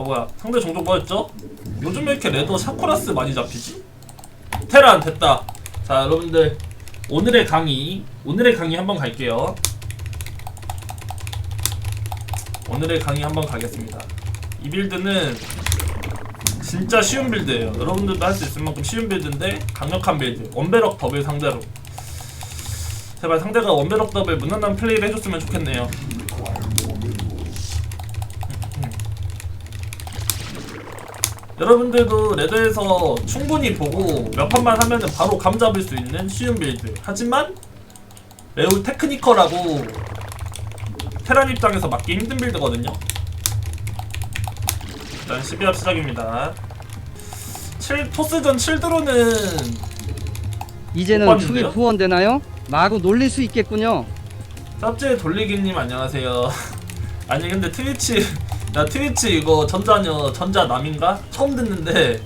어 뭐야. 상대 종족 뭐였죠? 요즘 왜 이렇게 레더 샤코라스 많이 잡히지? 테란 됐다. 자 여러분들. 오늘의 강의 오늘의 강의 한번 갈게요. 오늘의 강의 한번 가겠습니다. 이 빌드는 진짜 쉬운 빌드예요. 여러분들도 할 수 있을 만큼 쉬운 빌드인데 강력한 빌드. 원베럭 더블 상대로. 제발 상대가 원베럭 더블 무난한 플레이를 해줬으면 좋겠네요 여러분들도 레드에서 충분히 보고 몇 판만 하면은 바로 감 잡을 수 있는 쉬운 빌드. 하지만 매우 테크니컬하고 테란 입장에서 맞기 힘든 빌드거든요. 일단 12합 시작입니다. 7 토스전 7드로는 이제는 봤는데요? 후원되나요? 마구 놀릴 수 있겠군요. 짭제 돌리기님 안녕하세요. 아니 근데 트위치 나 트위치 이거 전자녀 전자남인가 처음 듣는데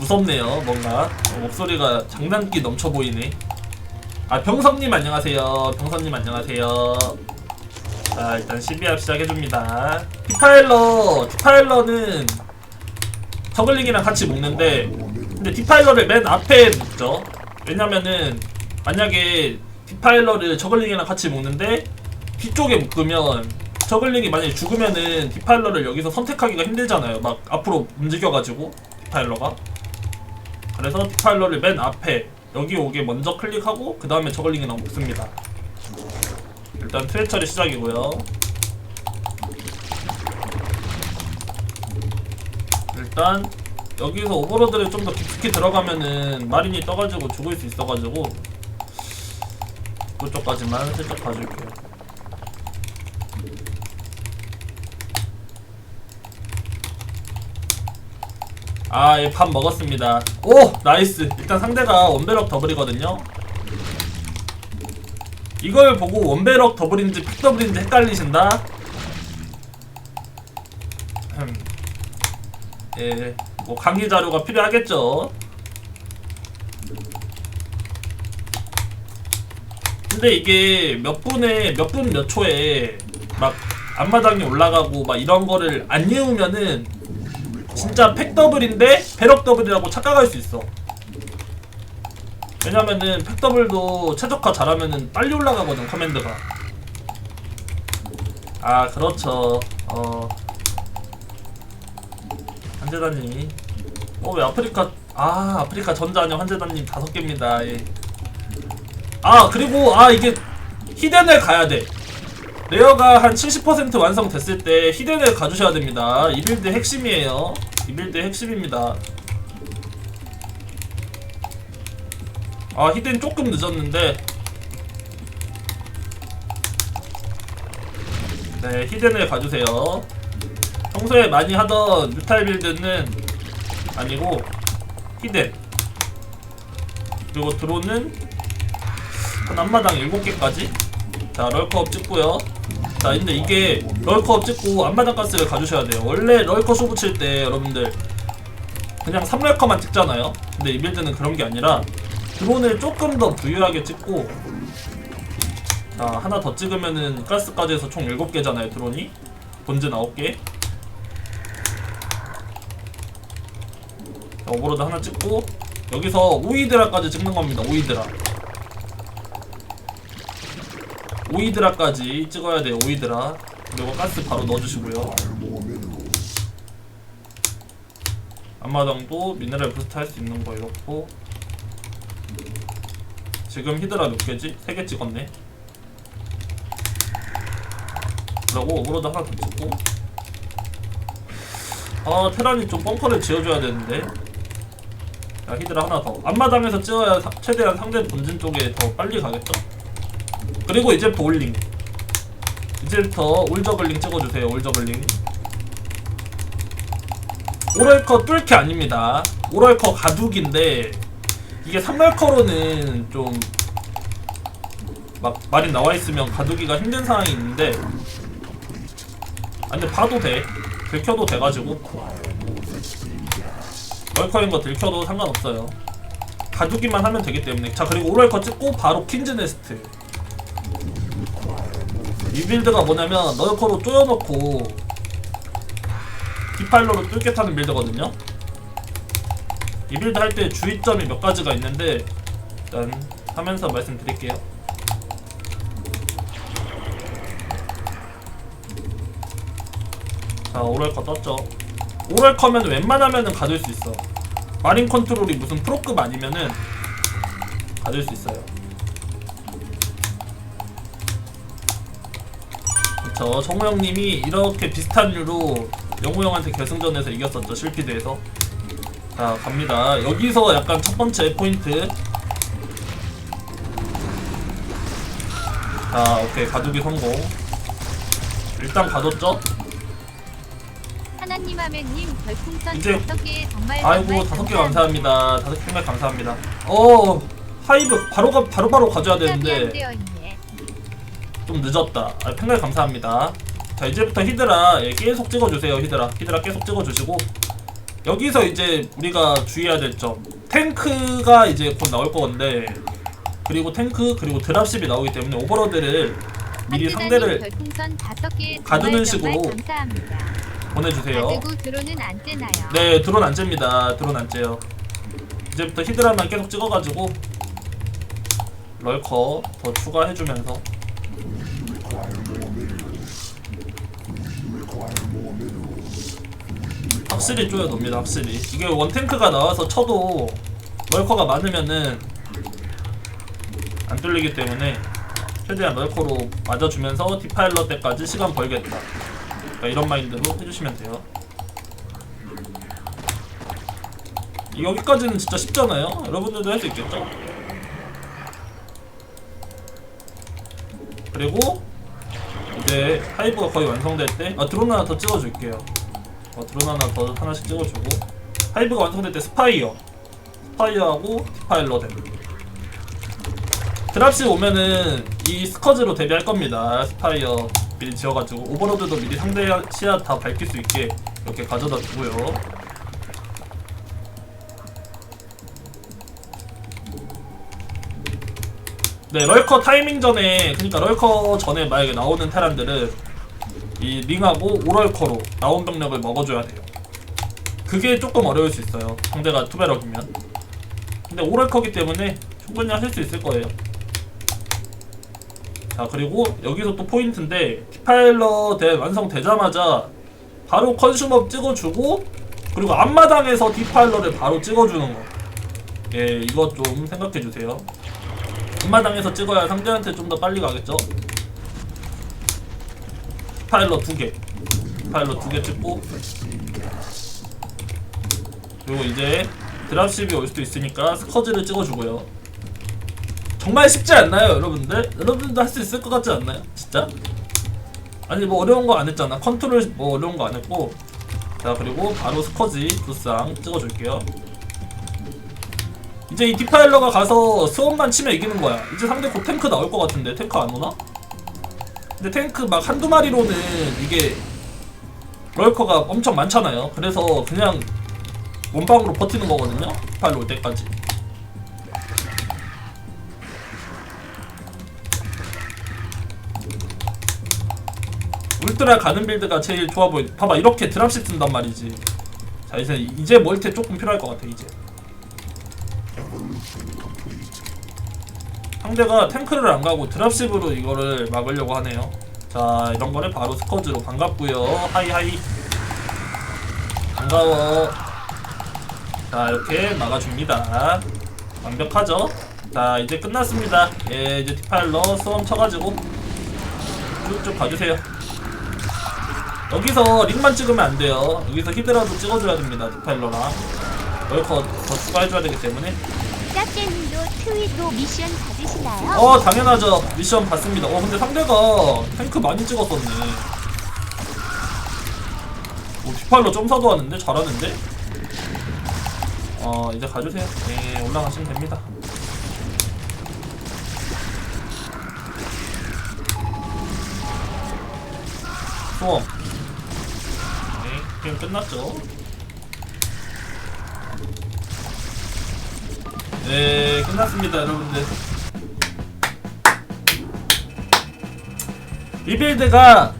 무섭네요 뭔가 어, 목소리가 장난기 넘쳐 보이네. 아 병선님 안녕하세요. 병선님 안녕하세요. 자 일단 12합 시작해줍니다. 디파일러 디파일러는 저글링이랑 같이 먹는데 근데 디파일러를 맨 앞에 묶죠. 왜냐면은 만약에 디파일러를 저글링이랑 같이 묶는데 뒤쪽에 묶으면 저글링이 만약에 죽으면은 디파일러를 여기서 선택하기가 힘들잖아요. 막 앞으로 움직여가지고 디파일러가 그래서 디파일러를 맨 앞에 여기 오게 먼저 클릭하고 그 다음에 저글링이랑 묶습니다. 일단 트레 처리 시작이고요. 일단 여기서 오버로드를 좀 더 깊숙이 들어가면은 마린이 떠가지고 죽을 수 있어가지고 그쪽까지만 살짝 봐줄게요. 아, 예, 밥 먹었습니다. 오! 나이스. 일단 상대가 원베럭 더블이거든요. 이걸 보고 원베럭 더블인지 픽 더블인지 헷갈리신다? 흠. 예, 뭐 강의 자료가 필요하겠죠. 근데 이게 몇 분에 몇 분 몇 초에 막 앞마당이 올라가고 막 이런 거를 안 외우면은 진짜 팩 더블인데 배럭 더블이라고 착각할 수 있어. 왜냐면은 팩 더블도 최적화 잘하면은 빨리 올라가거든 커맨드가. 아 그렇죠. 어 한재단님이 어 왜 아프리카 아 아프리카 전자녀 한재단님 다섯 개입니다. 예. 아 그리고 아 이게 히덴을 가야 돼. 레어가 한 70% 완성됐을 때 히덴을 가주셔야 됩니다. 이 빌드 핵심이에요. 이 빌드 핵심입니다. 아 히덴 조금 늦었는데 네 히덴을 가주세요. 평소에 많이 하던 뮤탈 빌드는 아니고 히덴 그리고 드론은 한 앞마당 7개까지 자 럴커업 찍고요 자 근데 이게 럴커업 찍고 앞마당 가스를 가주셔야 돼요. 원래 럴커 쇼부 칠 때 여러분들 그냥 3럴커만 찍잖아요. 근데 이 빌드는 그런 게 아니라 드론을 조금 더 부유하게 찍고 자 하나 더 찍으면은 가스까지 해서 총 7개잖아요 드론이. 본즈 9개. 자, 오버로드 하나 찍고 여기서 오이드라까지 찍는 겁니다 오이드라 오이드라까지 찍어야 돼요 오이드라. 그리고 가스 바로 넣어주시고요. 앞마당도 미네랄 부스트 할 수 있는 거 이렇고. 지금 히드라 몇 개지? 3개 찍었네. 그리고 오버로드 하나 더 찍고. 아 테란이 좀 벙커를 지어줘야 되는데. 자 히드라 하나 더. 앞마당에서 찍어야 사- 최대한 상대 본진 쪽에 더 빨리 가겠죠? 그리고 이제부터 올링. 이제부터 올저글링 찍어주세요 올저글링. 오럴커 뚫기 아닙니다. 오럴커 가둑인데 이게 3럴커로는 좀 막 말이 나와있으면 가두기가 힘든 상황이 있는데 아 근데 봐도 돼. 들켜도 돼가지고. 럴커인 거 들켜도 상관없어요. 가두기만 하면 되기 때문에. 자 그리고 오럴커 찍고 바로 퀸즈네스트 이 빌드가 뭐냐면 널커로 쪼여놓고 디팔로로 뚫게 타는 빌드거든요. 이 빌드 할 때 주의점이 몇 가지가 있는데 일단 하면서 말씀드릴게요. 자 오럴커 떴죠. 오럴커면 웬만하면은 가질 수 있어. 마린 컨트롤이 무슨 프로급 아니면은 가질 수 있어요. 그쵸 정우 형님이 이렇게 비슷한 류로 영우 형한테 결승전에서 이겼었죠 실피드에서. 자 갑니다. 여기서 약간 첫 번째 포인트. 자 오케이. 가두기 성공. 일단 가뒀죠? 하나님 아멘님 별풍선 이제- 다섯 개 정말 아이고 정말 다섯 개 감사합니다. 다섯 개 정말 감사합니다. 어 하이브 바로 가 바로 바로 가져야 되는데. 있네. 좀 늦었다. 아, 팬갈 감사합니다. 자 이제부터 히드라 예, 계속 찍어주세요. 히드라 히드라 계속 찍어주시고 여기서 이제 우리가 주의해야 될 점 탱크가 이제 곧 나올 건데 그리고 탱크 그리고 드랍십이 나오기 때문에 오버로드를 미리 상대를 가두는 식으로. 보내주세요. 네 드론 안 잽니다. 드론 안 째요. 이제부터 히드라만 계속 찍어가지고 럴커 더 추가해주면서 확실히 쪼여놉니다 확실히. 이게 원탱크가 나와서 쳐도 럴커가 많으면은 안 뚫리기 때문에 최대한 럴커로 맞아주면서 디파일러 때까지 시간 벌겠다. 그러니까 이런 마인드로 해주시면 돼요. 여기까지는 진짜 쉽잖아요. 여러분들도 할 수 있겠죠? 그리고 이제 하이브가 거의 완성될 때 아, 드론 하나 더 찍어줄게요 어, 드론 하나 더 하나씩 찍어주고. 하이브가 완성될 때 스파이어. 스파이어하고 디파일러 됨 드랍시 오면은 이 스커즈로 데뷔할 겁니다. 스파이어 미리 지어가지고 오버로드도 미리 상대 시야 다 밝힐 수 있게 이렇게 가져다 두고요. 네 럴커 타이밍 전에 그러니까 럴커 전에 만약에 나오는 테란들은 이 링하고 오럴커로 나온 병력을 먹어줘야 돼요. 그게 조금 어려울 수 있어요. 상대가 투베럭이면. 근데 오럴커기 때문에 충분히 하실 수 있을 거예요. 자 그리고 여기서 또 포인트인데 티파일러 대 완성되자마자 바로 컨슈머 찍어주고 그리고 앞마당에서 디파일러를 바로 찍어주는 거. 예, 이거 좀 생각해주세요. 앞마당에서 찍어야 상대한테 좀 더 빨리 가겠죠? 파일럿 두 개. 파일럿 두 개 찍고. 그리고 이제 드랍십이 올 수도 있으니까 스커즈를 찍어주고요. 정말 쉽지 않나요, 여러분들? 여러분들도 할 수 있을 것 같지 않나요? 진짜? 아니 뭐 어려운 거 안 했잖아. 컨트롤 뭐 어려운 거 안 했고. 자 그리고 바로 스커지 두 쌍 찍어줄게요. 이제 이 디파일러가 가서 스원만 치면 이기는 거야. 이제 상대 곧 탱크 나올 것 같은데 탱크 안 오나? 근데 탱크 막 한두 마리로는 이게 럴커가 엄청 많잖아요. 그래서 그냥 원방으로 버티는 거거든요. 디파일러 올 때까지. 울트라 가는 빌드가 제일 좋아 보이. 봐봐 이렇게 드랍십 쓴단 말이지. 자 이제 이제 멀티 조금 필요할 것 같아 이제. 상대가 탱크를 안 가고 드랍십으로 이거를 막으려고 하네요. 자 이런 거를 바로 스커즈로 반갑고요. 하이 하이. 반가워. 자 이렇게 막아줍니다. 완벽하죠? 자 이제 끝났습니다. 예 이제 디파일러 수험 쳐가지고 쭉쭉 가주세요. 여기서 링만 찍으면 안 돼요. 여기서 히드라도 찍어줘야 됩니다. 디파일러랑. 럴커 더 추가해줘야 되기 때문에. 짭제님도 트윗도 미션 받으시나요? 어 당연하죠. 미션 받습니다. 어 근데 상대가 탱크 많이 찍었었네. 오 디파일러 점사도 하는데? 잘하는데? 어 이제 가주세요. 네 올라가시면 됩니다. 수험 네 게임 끝났죠 네 끝났습니다 여러분들 이 빌드가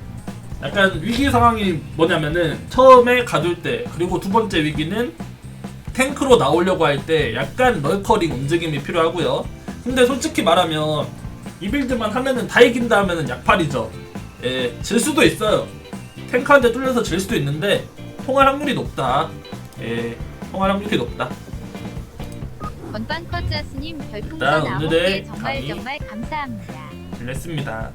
약간 위기 상황이 뭐냐면은 처음에 가둘 때 그리고 두 번째 위기는 탱크로 나오려고 할 때 약간 널커링 움직임이 필요하고요. 근데 솔직히 말하면 이 빌드만 하면은 다 이긴다 하면은 약팔이죠. 예, 질 수도 있어요. 탱크한테 뚫려서 질 수도 있는데 통할 확률이 높다. 예, 통할 확률이 높다. 건빵 커자스님 일단 별풍선 9개 오늘의 정말 강의. 정말 감사합니다. 잘했습니다.